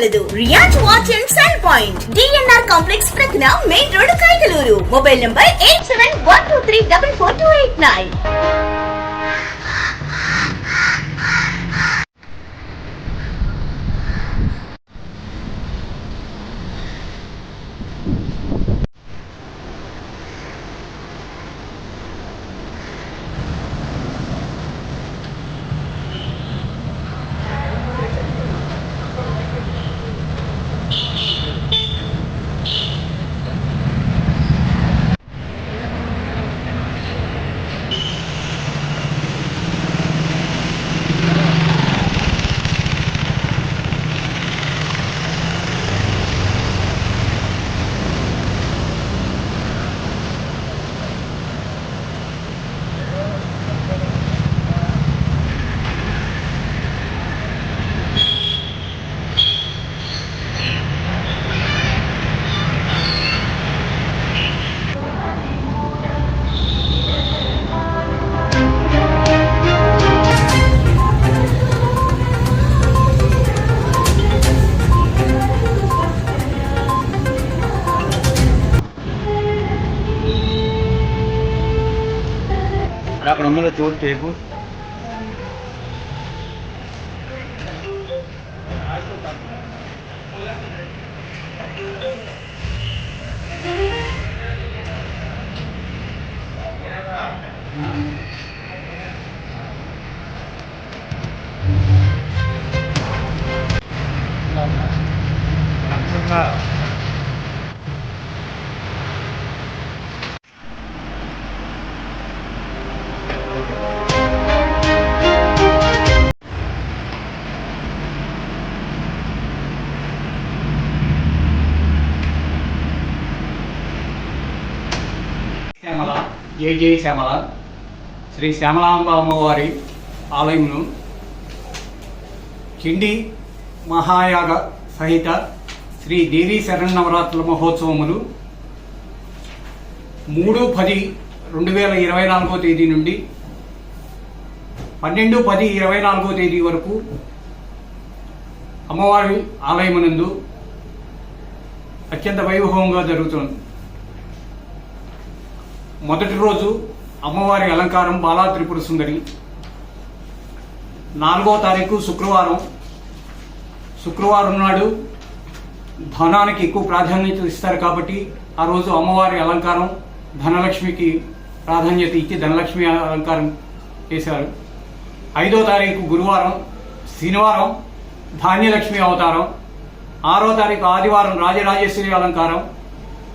కలదు. Riyaz watch and cell point. DNR complex ప్రక్కన main road Kaikaluru. Mobile number eight seven one two three double four two eight nine. అక్కడ ఉన్నదో చూడు tape Shyamala జై జై శ్యామల. శ్రీ శ్యామలాంబ అమ్మవారి ఆలయంను చిండి మహాయాగ సహిత శ్రీ దేవీ శరణవరాత్రుల మహోత్సవములు మూడు పది రెండు వేల ఇరవై నాలుగో తేదీ నుండి పన్నెండు పది ఇరవై నాలుగో తేదీ వరకు అమ్మవారి ఆలయమునందు అత్యంత వైభవంగా జరుగుతుంది. మొదటి రోజు అమ్మవారి అలంకారం బాలా త్రిపుర సుందరి. నాలుగో తారీఖు శుక్రవారం. శుక్రవారం నాడు ధనానికి ఎక్కువ ప్రాధాన్యత ఇస్తారు కాబట్టి ఆ రోజు అమ్మవారి అలంకారం ధనలక్ష్మికి ప్రాధాన్యత ఇచ్చి ధనలక్ష్మి అలంకారం చేశారు. ఐదో తారీఖు గురువారం శనివారం ధాన్యలక్ష్మి అవతారం. ఆరో తారీఖు ఆదివారం రాజరాజేశ్వరి అలంకారం.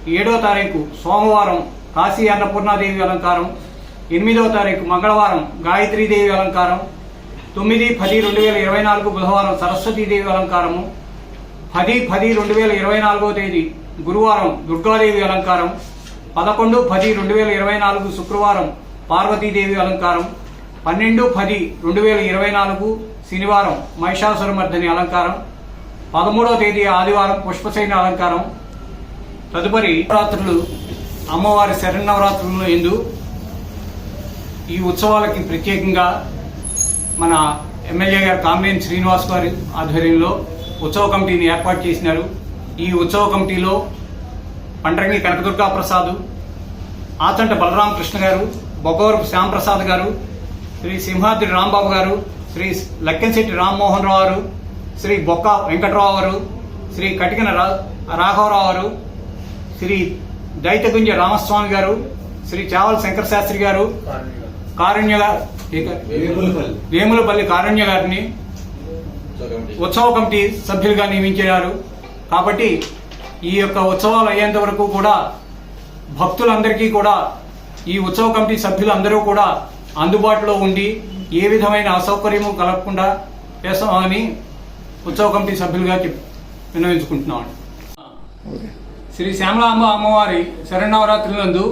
ఏడో తారీఖు సోమవారం కాశీ అన్నపూర్ణాదేవి అలంకారం ఎనిమిదో తారీఖు మంగళవారం గాయత్రీదేవి అలంకారం తొమ్మిది పది రెండు వేల ఇరవై నాలుగు బుధవారం సరస్వతీదేవి అలంకారము పది పది రెండు వేల ఇరవై నాలుగో తేదీ గురువారం దుర్గాదేవి అలంకారం పదకొండు పది రెండు వేల ఇరవై నాలుగు శుక్రవారం పార్వతీదేవి అలంకారం పన్నెండు పది రెండు వేల ఇరవై నాలుగు శనివారం మహిషాసురమర్దని అలంకారం పదమూడవ తేదీ ఆదివారం పుష్పశైన అలంకారం. తదుపరి రాత్రులు అమ్మవారి శరణవరాత్రులు ఎందు ఈ ఉత్సవాలకి ప్రత్యేకంగా మన ఎమ్మెల్యే గారు కామినేని శ్రీనివాస్ గారి ఆధ్వర్యంలో ఉత్సవ కమిటీని ఏర్పాటు చేసినారు. ఈ ఉత్సవ కమిటీలో పండ్రంగి కనకదుర్గా ప్రసాద్ ఆచంట బలరామకృష్ణ గారు బొగ్గవరపు శ్యాంప్రసాద్ గారు శ్రీ సింహాద్రి రాంబాబు గారు శ్రీ లక్కెంశెట్టి రామ్మోహన్ రావు గారు శ్రీ బొక్క వెంకటరావు గారు శ్రీ కటికన రా- రాఘవరావు గారు శ్రీ దైతగుంజ రామస్వామి గారు శ్రీ చావల్ శంకర శాస్త్రి గారు కారుణ్య వేములపల్లి. కారుణ్య గారిని ఉత్సవ కమిటీ సభ్యులుగా నియమించారు. కాబట్టి ఈ యొక్క ఉత్సవాలు అయ్యేంత వరకు కూడా భక్తులందరికీ కూడా ఈ ఉత్సవ కమిటీ సభ్యులందరూ కూడా అందుబాటులో ఉండి ఏ విధమైన అసౌకర్యము కలగకుండా చేస్తామని ఉత్సవ కమిటీ సభ్యులుగా చెప్- విన్నవించుకుంటున్నామండి. శ్రీ శ్యామలాంబ అమ్మవారి శరణవరాత్రులందు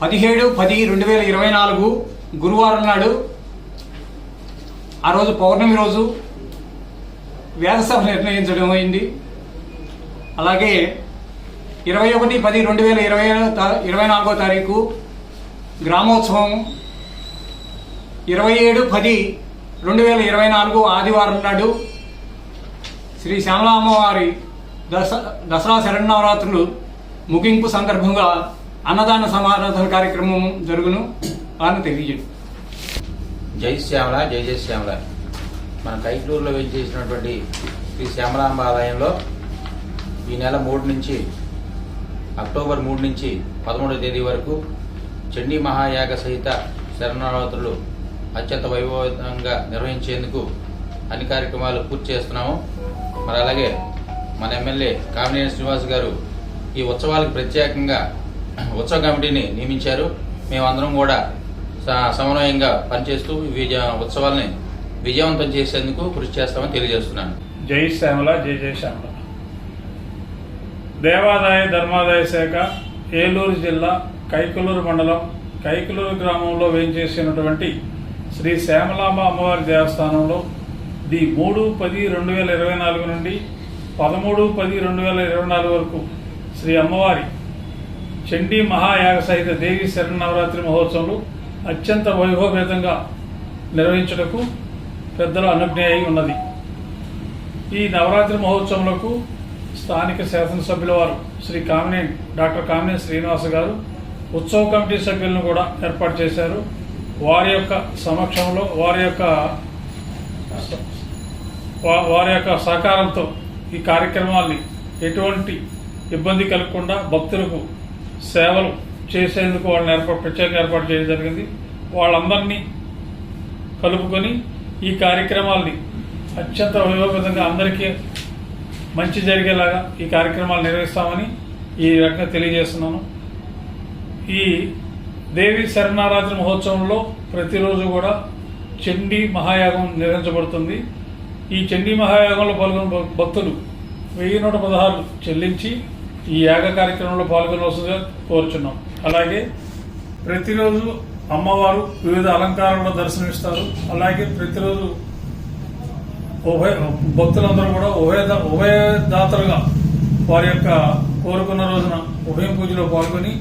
పదిహేడు పది రెండు వేల ఇరవై నాలుగు గురువారం నాడు ఆ రోజు పౌర్ణమి రోజు వేదసభ నిర్ణయించడం అయింది. అలాగే ఇరవై ఒకటి పది రెండు వేల ఇరవై ఇరవై నాలుగో తారీఖు గ్రామోత్సవం. ఇరవై ఏడు పది రెండు వేల ఇరవై నాలుగు ఆదివారం నాడు శ్రీ శ్యామలా అమ్మవారి దస దసరా శరణవరాత్రులు ముగింపు సందర్భంగా అన్నదాన సమారాధన కార్యక్రమం జరుగును అని తెలియజేయండి జై శ్యామల జై జై శ్యామల. మన కైట్లూరులో చేసినటువంటి శ్రీ శ్యామలాంబ ఆలయంలో ఈ నెల మూడు నుంచి అక్టోబర్ మూడు నుంచి పదమూడవ తేదీ వరకు చండీ మహాయాగ సహిత శరణవరాత్రులు అత్యంత వైభవంగా నిర్వహించేందుకు అన్ని కార్యక్రమాలు పూర్తి చేస్తున్నాము. మరి అలాగే మన ఎమ్మెల్యే కామినేని శ్రీనివాస్ గారు ఈ ఉత్సవాలకు ప్రత్యేకంగా ఉత్సవ కమిటీని నియమించారు. మేమందరం కూడా సమన్వయంగా పనిచేస్తూ విజయ ఉత్సవాల్ని విజయవంతం చేసేందుకు కృషి చేస్తామని తెలియజేస్తున్నాను. జై శ్యామల జై జై శ్యామల. దేవాదాయ ధర్మాదాయ శాఖ ఏలూరు జిల్లా కైకులూరు మండలం కైకులూరు గ్రామంలో వేయించేసినటువంటి శ్రీ శ్యామలాంబ అమ్మవారి దేవస్థానంలో ది మూడు పది రెండు వేల ఇరవై నాలుగు నుండి పదమూడు పది రెండు వేల ఇరవై నాలుగు వరకు శ్రీ అమ్మవారి చండీ మహాయాగ సహిత దేవి శరణవరాత్రి మహోత్సవాలు అత్యంత వైభవభేదంగా నిర్వహించుటకు పెద్దల అనుజ్ఞ అయి ఉన్నది. ఈ నవరాత్రి మహోత్సవంలో స్థానిక శాసనసభ్యుల వారు శ్రీ కామినేని డాక్టర్ కామినేని శ్రీనివాస గారు ఉత్సవ కమిటీ సభ్యులను కూడా ఏర్పాటు చేశారు. వారి యొక్క సమక్షంలో వారి యొక్క వారి యొక్క సహకారంతో ఈ కార్యక్రమాల్ని ఎటువంటి ఇబ్బంది కలగకుండా భక్తులకు సేవలు చేసేందుకు వాళ్ళని ఏర్పాటు ప్రత్యేక ఏర్పాటు చేయడం జరిగింది. వాళ్ళందరినీ కలుపుకొని ఈ కార్యక్రమాల్ని అత్యంత వైభవంగా అందరికీ మంచి జరిగేలాగా ఈ కార్యక్రమాలు నిర్వహిస్తామని ఈ రకంగా తెలియజేస్తున్నాను. ఈ దేవి శరణారాత్రి మహోత్సవంలో ప్రతిరోజు కూడా చండీ మహాయాగం నిర్వహించబడుతుంది. ఈ చండీ మహాయాగంలో పాల్గొన్న భక్తులు వెయ్యి నూట పదహారు చెల్లించి ఈ యాగ కార్యక్రమంలో పాల్గొనవలసిందిగా కోరుచున్నాం. అలాగే ప్రతిరోజు అమ్మవారు వివిధ అలంకారంలో దర్శనమిస్తారు. అలాగే ప్రతిరోజు ఉభయ భక్తులందరూ కూడా ఉభయ ఉభయదాతలుగా వారి యొక్క కోరుకున్న రోజున ఉభయం పూజలో పాల్గొని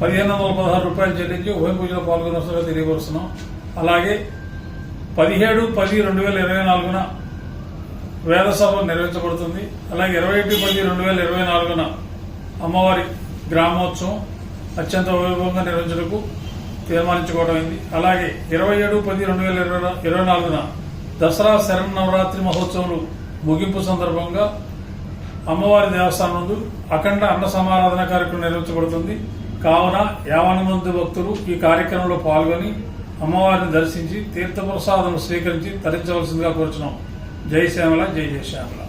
పదిహేను వందల పదహారు రూపాయలు చెల్లించి ఉభయం పూజలో పాల్గొనవలసిందిగా తెలియపరుస్తున్నాం. అలాగే పదిహేడు పది రెండు వేల ఇరవై నాలుగున వేద సభ నిర్వహించబడుతుంది. అలాగే ఇరవై ఒకటి పది రెండు వేల ఇరవై నాలుగున అమ్మవారి గ్రామోత్సవం అత్యంత వైభవంగా నిర్వహించడానికి తీర్మానించుకోవడం అయింది. అలాగే ఇరవై ఏడు పది రెండు వేల ఇరవై ఇరవై నాలుగున దసరా శరన్నవరాత్రి మహోత్సవాలు ముగింపు సందర్భంగా అమ్మవారి దేవస్థానం నందు అఖండ అన్న సమారాధన కార్యక్రమం నిర్వహించబడుతుంది. కావున యావన మంది భక్తులు ఈ కార్యక్రమంలో పాల్గొని అమ్మవారిని దర్శించి తీర్థప్రసాదం స్వీకరించి తరించవలసిందిగా కోరుచున్నాం. జై శ్యామల జై జయ శ్యామల.